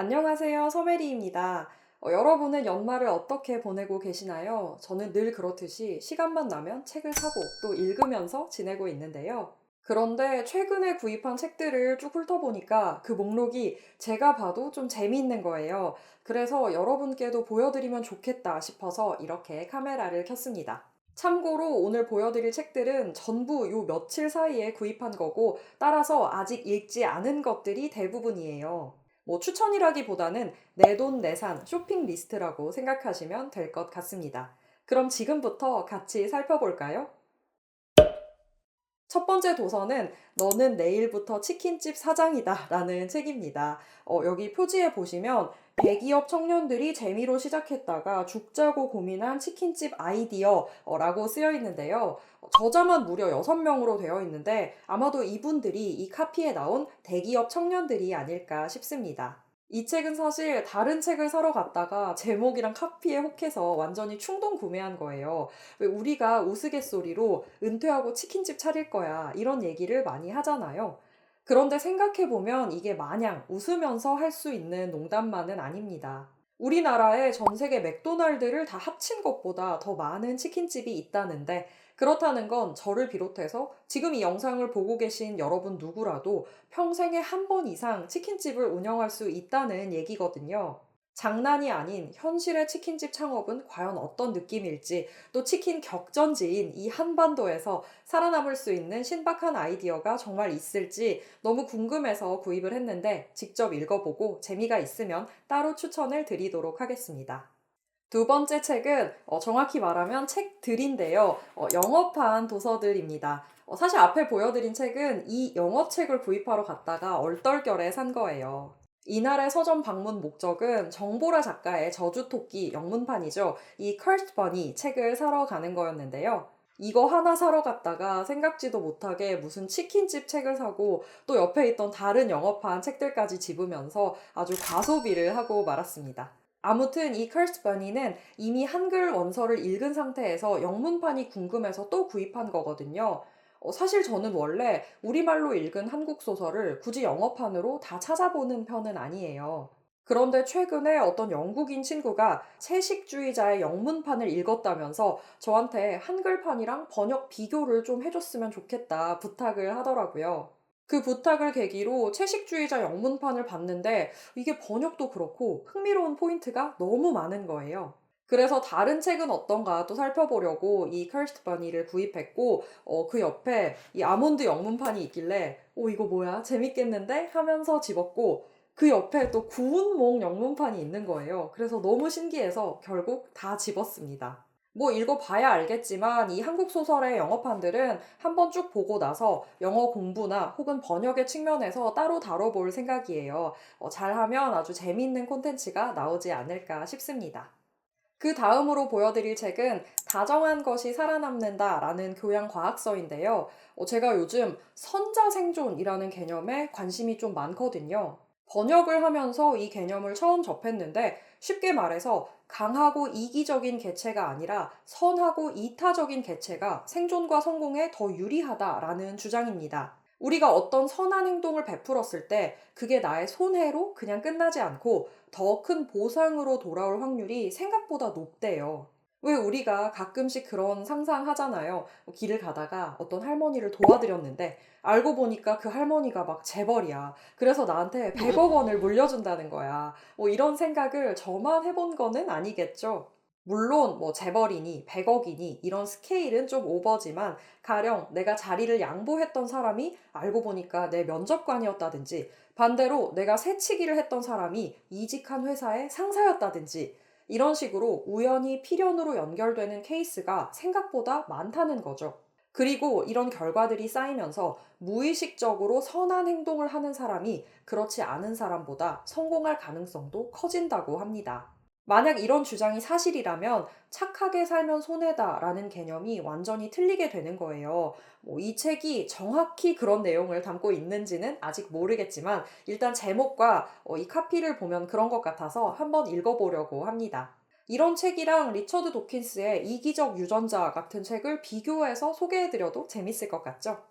안녕하세요. 서메리입니다. 어, 여러분은 연말을 어떻게 보내고 계시나요? 저는 늘 그렇듯이 시간만 나면 책을 사고 또 읽으면서 지내고 있는데요. 그런데 최근에 구입한 책들을 쭉 훑어보니까 그 목록이 제가 봐도 좀 재미있는 거예요. 그래서 여러분께도 보여드리면 좋겠다 싶어서 이렇게 카메라를 켰습니다. 참고로 오늘 보여드릴 책들은 전부 요 며칠 사이에 구입한 거고 따라서 아직 읽지 않은 것들이 대부분이에요. 뭐 추천이라기보다는 내돈 내산 쇼핑 리스트라고 생각하시면 될 것 같습니다. 그럼 지금부터 같이 살펴볼까요? 첫 번째 도서는 너는 내일부터 치킨집 사장이다 라는 책입니다. 어, 여기 표지에 보시면 대기업 청년들이 재미로 시작했다가 죽자고 고민한 치킨집 아이디어라고 쓰여 있는데요. 어, 저자만 무려 6명으로 되어 있는데 아마도 이분들이 이 카피에 나온 대기업 청년들이 아닐까 싶습니다. 이 책은 사실 다른 책을 사러 갔다가 제목이랑 카피에 혹해서 완전히 충동 구매한 거예요. 왜 우리가 우스갯소리로 은퇴하고 치킨집 차릴 거야 이런 얘기를 많이 하잖아요. 그런데 생각해보면 이게 마냥 웃으면서 할 수 있는 농담만은 아닙니다. 우리나라에 전 세계 맥도날드를 다 합친 것보다 더 많은 치킨집이 있다는데 그렇다는 건 저를 비롯해서 지금 이 영상을 보고 계신 여러분 누구라도 평생에 한 번 이상 치킨집을 운영할 수 있다는 얘기거든요. 장난이 아닌 현실의 치킨집 창업은 과연 어떤 느낌일지, 또 치킨 격전지인 이 한반도에서 살아남을 수 있는 신박한 아이디어가 정말 있을지 너무 궁금해서 구입을 했는데 직접 읽어보고 재미가 있으면 따로 추천을 드리도록 하겠습니다. 두 번째 책은 어, 정확히 말하면 책들인데요. 어, 영어판 도서들입니다. 어, 사실 앞에 보여드린 책은 이 영어 책을 구입하러 갔다가 얼떨결에 산 거예요. 이날의 서점 방문 목적은 정보라 작가의 저주토끼 영문판이죠. 이 Cursed Bunny 책을 사러 가는 거였는데요. 이거 하나 사러 갔다가 생각지도 못하게 무슨 치킨집 책을 사고 또 옆에 있던 다른 영어판 책들까지 집으면서 아주 과소비를 하고 말았습니다. 아무튼 이 Cursed Bunny는 이미 한글 원서를 읽은 상태에서 영문판이 궁금해서 또 구입한 거거든요. 어, 사실 저는 원래 우리말로 읽은 한국 소설을 굳이 영어판으로 다 찾아보는 편은 아니에요. 그런데 최근에 어떤 영국인 친구가 채식주의자의 영문판을 읽었다면서 저한테 한글판이랑 번역 비교를 좀 해줬으면 좋겠다 부탁을 하더라고요. 그 부탁을 계기로 채식주의자 영문판을 봤는데 이게 번역도 그렇고 흥미로운 포인트가 너무 많은 거예요. 그래서 다른 책은 어떤가 또 살펴보려고 이 Cursed Bunny를 구입했고 어, 그 옆에 이 아몬드 영문판이 있길래 오 이거 뭐야 재밌겠는데 하면서 집었고 그 옆에 또 구운 몽 영문판이 있는 거예요. 그래서 너무 신기해서 결국 다 집었습니다. 뭐 읽어봐야 알겠지만 이 한국 소설의 영어판들은 한번 쭉 보고 나서 영어 공부나 혹은 번역의 측면에서 따로 다뤄볼 생각이에요. 어, 잘하면 아주 재미있는 콘텐츠가 나오지 않을까 싶습니다. 그 다음으로 보여드릴 책은 다정한 것이 살아남는다 라는 교양 과학서인데요. 어, 제가 요즘 선자생존이라는 개념에 관심이 좀 많거든요. 번역을 하면서 이 개념을 처음 접했는데 쉽게 말해서 강하고 이기적인 개체가 아니라 선하고 이타적인 개체가 생존과 성공에 더 유리하다라는 주장입니다. 우리가 어떤 선한 행동을 베풀었을 때 그게 나의 손해로 그냥 끝나지 않고 더 큰 보상으로 돌아올 확률이 생각보다 높대요. 왜 우리가 가끔씩 그런 상상하잖아요. 뭐 길을 가다가 어떤 할머니를 도와드렸는데 알고 보니까 그 할머니가 막 재벌이야. 그래서 나한테 100억 원을 물려준다는 거야. 뭐 이런 생각을 저만 해본 거는 아니겠죠. 물론 뭐 재벌이니 100억이니 이런 스케일은 좀 오버지만 가령 내가 자리를 양보했던 사람이 알고 보니까 내 면접관이었다든지 반대로 내가 새치기를 했던 사람이 이직한 회사의 상사였다든지 이런 식으로 우연히 필연으로 연결되는 케이스가 생각보다 많다는 거죠. 그리고 이런 결과들이 쌓이면서 무의식적으로 선한 행동을 하는 사람이 그렇지 않은 사람보다 성공할 가능성도 커진다고 합니다. 만약 이런 주장이 사실이라면 착하게 살면 손해다라는 개념이 완전히 틀리게 되는 거예요. 뭐 이 책이 정확히 그런 내용을 담고 있는지는 아직 모르겠지만 일단 제목과 어, 이 카피를 보면 그런 것 같아서 한번 읽어보려고 합니다. 이런 책이랑 리처드 도킨스의 이기적 유전자 같은 책을 비교해서 소개해드려도 재밌을 것 같죠?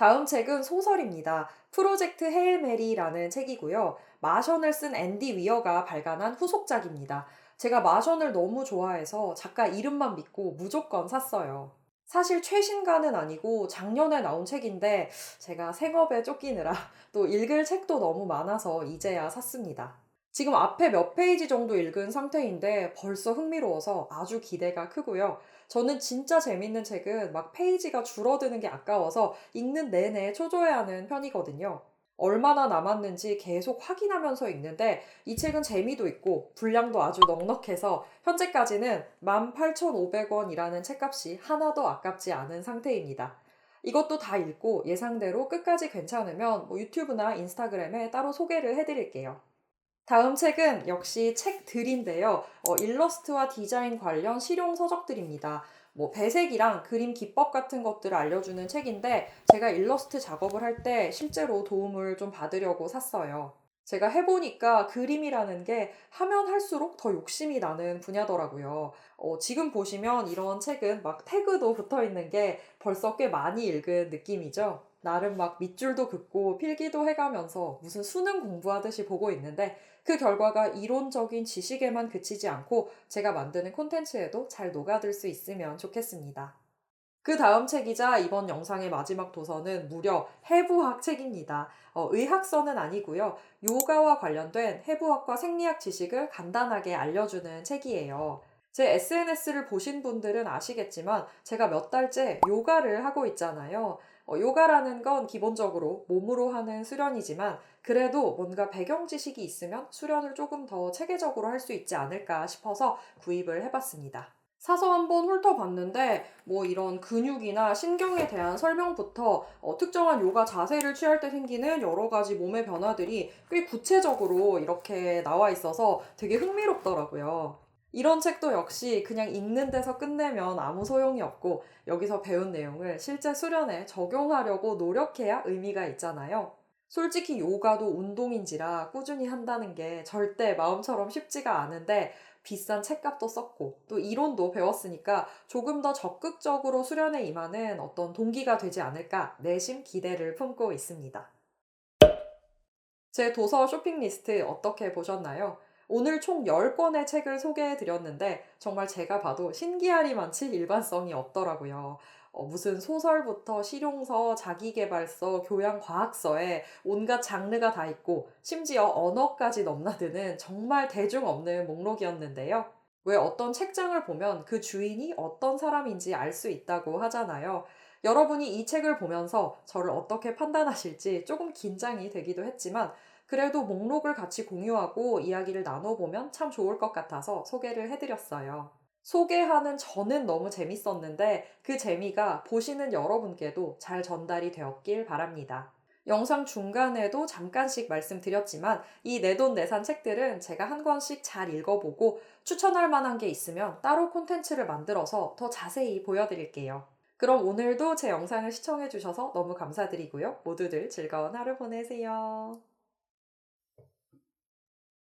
다음 책은 소설입니다. 프로젝트 헤일 메리라는 책이고요. 마션을 쓴 앤디 위어가 발간한 후속작입니다. 제가 마션을 너무 좋아해서 작가 이름만 믿고 무조건 샀어요. 사실 최신가는 아니고 작년에 나온 책인데 제가 생업에 쫓기느라 또 읽을 책도 너무 많아서 이제야 샀습니다. 지금 앞에 몇 페이지 정도 읽은 상태인데 벌써 흥미로워서 아주 기대가 크고요. 저는 진짜 재밌는 책은 막 페이지가 줄어드는 게 아까워서 읽는 내내 초조해하는 편이거든요. 얼마나 남았는지 계속 확인하면서 읽는데 이 책은 재미도 있고 분량도 아주 넉넉해서 현재까지는 18,500원이라는 책값이 하나도 아깝지 않은 상태입니다. 이것도 다 읽고 예상대로 끝까지 괜찮으면 뭐 유튜브나 인스타그램에 따로 소개를 해드릴게요. 다음 책은 역시 책들인데요. 어, 일러스트와 디자인 관련 실용 서적들입니다. 뭐 배색이랑 그림 기법 같은 것들을 알려주는 책인데 제가 일러스트 작업을 할 때 실제로 도움을 좀 받으려고 샀어요. 제가 해보니까 그림이라는 게 하면 할수록 더 욕심이 나는 분야더라고요. 어, 지금 보시면 이런 책은 막 태그도 붙어 있는 게 벌써 꽤 많이 읽은 느낌이죠. 나름 막 밑줄도 긋고 필기도 해가면서 무슨 수능 공부하듯이 보고 있는데 그 결과가 이론적인 지식에만 그치지 않고 제가 만드는 콘텐츠에도 잘 녹아들 수 있으면 좋겠습니다. 그 다음 책이자 이번 영상의 마지막 도서는 무려 해부학 책입니다. 어, 의학서는 아니고요. 요가와 관련된 해부학과 생리학 지식을 간단하게 알려주는 책이에요. 제 SNS를 보신 분들은 아시겠지만 제가 몇 달째 요가를 하고 있잖아요. 어, 요가라는 건 기본적으로 몸으로 하는 수련이지만 그래도 뭔가 배경 지식이 있으면 수련을 조금 더 체계적으로 할 수 있지 않을까 싶어서 구입을 해봤습니다. 사서 한번 훑어봤는데 뭐 이런 근육이나 신경에 대한 설명부터 어, 특정한 요가 자세를 취할 때 생기는 여러 가지 몸의 변화들이 꽤 구체적으로 이렇게 나와 있어서 되게 흥미롭더라고요. 이런 책도 역시 그냥 읽는 데서 끝내면 아무 소용이 없고 여기서 배운 내용을 실제 수련에 적용하려고 노력해야 의미가 있잖아요. 솔직히 요가도 운동인지라 꾸준히 한다는 게 절대 마음처럼 쉽지가 않은데 비싼 책값도 썼고 또 이론도 배웠으니까 조금 더 적극적으로 수련에 임하는 어떤 동기가 되지 않을까 내심 기대를 품고 있습니다. 제 도서 쇼핑 리스트 어떻게 보셨나요? 오늘 총 10권의 책을 소개해 드렸는데 정말 제가 봐도 신기하리만치 일반성이 없더라고요. 어, 무슨 소설부터 실용서, 자기개발서, 교양과학서에 온갖 장르가 다 있고 심지어 언어까지 넘나드는 정말 대중 없는 목록이었는데요. 왜 어떤 책장을 보면 그 주인이 어떤 사람인지 알 수 있다고 하잖아요. 여러분이 이 책을 보면서 저를 어떻게 판단하실지 조금 긴장이 되기도 했지만 그래도 목록을 같이 공유하고 이야기를 나눠보면 참 좋을 것 같아서 소개를 해드렸어요. 소개하는 저는 너무 재밌었는데 그 재미가 보시는 여러분께도 잘 전달이 되었길 바랍니다. 영상 중간에도 잠깐씩 말씀드렸지만 이 내돈내산 책들은 제가 한 권씩 잘 읽어보고 추천할 만한 게 있으면 따로 콘텐츠를 만들어서 더 자세히 보여드릴게요. 그럼 오늘도 제 영상을 시청해주셔서 너무 감사드리고요. 모두들 즐거운 하루 보내세요.